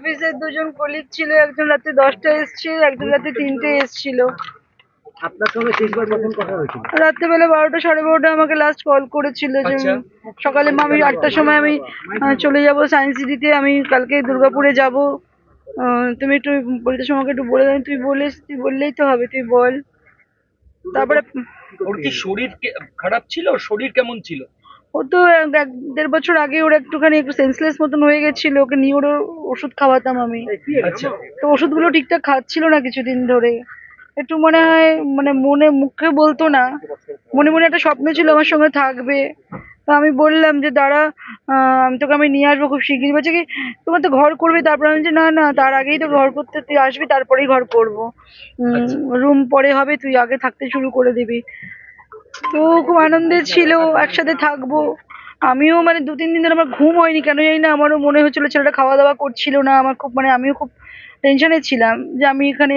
অফিসের দুজন কলিগ ছিল একজন রাতে দশটা এসছিল একজন রাতে তিনটে এসছিল। আপনার সঙ্গে শেষবার কখন কথা হয়েছিল? রাত্রেবেলা বারোটা সাড়ে বারোটা আমাকে লাস্ট কল করেছিল যে আচ্ছা। সকালে মা আমি আটটার সময় আমি চলে যাব সায়েন্স সিটিতে আমি কালকে দুর্গাপুরে যাব। তুমি একটু আমাকে একটু বলে দাও তুই বলে তুই বললেই তো হবে তুই বল। তারপরে ওর কি শরীর কে- খারাপ ছিল? শরীর কেমন ছিল? ও তো এক এক দেড় বছর আগে ওর একটুখানি একটু সেন্সলেস মতন হয়ে গেছিল ওকে নিয়ে ওর ওষুধ খাওয়াতাম আমি। আচ্ছা। তো ওষুধগুলো ঠিকঠাক খাচ্ছিল না কিছুদিন ধরে। একটু মনে হয় মানে মনে মুখে বলতো না। মনে মনে একটা স্বপ্ন ছিল আমার সঙ্গে থাকবে। তো আমি বললাম যে দাঁড়া আহ, আমি তোকে আমি নিয়ে আসব খুব শিগগিরই। বলছে কি তোমার তো ঘর করবে। তারপর আমি বলছি, না না তার আগেই তো ঘর করতে তুই আসবি তারপরেই ঘর করব। রুম পরে হবে তুই আগে থাকতে শুরু করে দিবি। তো খুব আনন্দে ছিল, একসাথে থাকব। আমিও মানে দু, তিন দিন ধরে আমার ঘুম হয়নি, কেন জানি না, আমারও মনে হচ্ছিল ছেলেটা খাওয়া দাওয়া করছিল না, আমার খুব মানে আমিও খুব টেনশনে ছিলাম যে আমি এখানে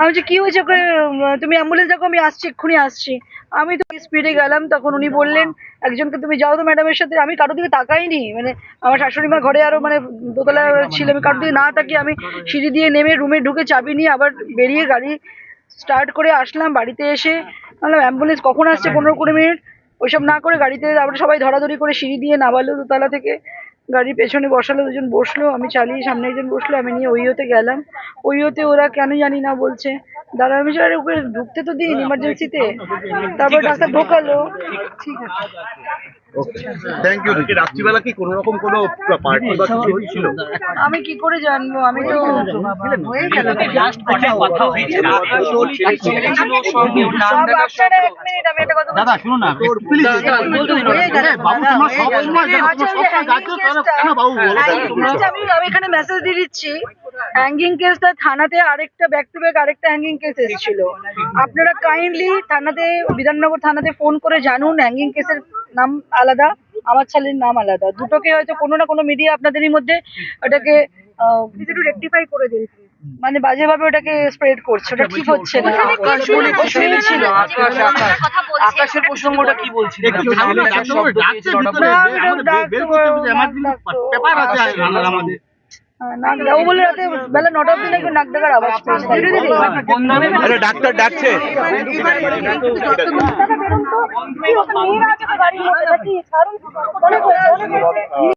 আমি যে কি হয়েছে ওকে তুমি অ্যাম্বুলেন্স দেখো, আমি আসছি, এক্ষুনি আসছি। আমি তো স্পিডে গেলাম, তখন উনি বললেন, একজনকে তুমি যাও তো ম্যাডামের সাথে। আমি কারোর দিকে তাকাইনি মানে আমার শাশুড়ি মা ঘরে আরও মানে দোতলা ছিল, আমি কারোর দিকে না তাকিয়ে আমি সিঁড়ি দিয়ে নেমে রুমে ঢুকে চাবি নিয়ে আবার বেরিয়ে গাড়ি স্টার্ট করে আসলাম বাড়িতে এসে। বললাম অ্যাম্বুলেন্স কখন আসছে? পনেরো কুড়ি মিনিট। ওইসব না করে গাড়িতে আমরা সবাই ধরাধরি করে সিঁড়ি দিয়ে নামালো দোতলা থেকে। গাড়ির পেছনে বসালো, দুজন বসল, আমি চালিয়ে সামনে একজন বসল, আমি নিয়ে ওইওতে গেলাম। ওইওতে ওরা কেন জানি না বলছে। দাঁড়া আমি ওকে ঢুকতে তো দিন ইমার্জেন্সিতে তারপর ডাক্তার ঢোকালো। ঠিক আছে। থ্যাংক ইউ দিদি রাত্রিবেলা কি কোনো রকম কোনো পার্টি বা কিছু হয়েছিল? আমি কি করে জানব? আমি তো হয়ে গেল কথা হয়েছে। দাদা শুনুন না প্লিজ বাবু তোমার সব সময় দেখো, তোমার সব সময় যাচ্ছে কেন বাবু? বলো আমি আমি এখানে মেসেজ দিয়ে দিচ্ছি। হ্যাঙ্গিং কেসটা থানাতে আরেকটা ব্যাক টু ব্যাক আরেকটা হ্যাঙ্গিং কেস এসেছিল। আপনারা কাইন্ডলি থানাতে বিধাননগর থানাতে ফোন করে জানুন হ্যাঙ্গিং কেসের নাম আলাদা আমার ছেলের নাম আলাদা। দুটোকে হয়তো কোনো না কোনো মিডিয়া আপনাদেরই মধ্যে ওটাকে একটু রেকটিফাই করে দিন। মানে বাজেভাবে ওটাকে স্প্রেড করছে ওটা ঠিক হচ্ছে না। আকাশ আকাশ আকাশের প্রসঙ্গটা কি পেপার আছে আমাদের। নাক দাও বলে রাতে বেলা নটা অব্দি নাকি নাক ডাকার আওয়াজ আরে ডাক্তার ডাকছে। দাদা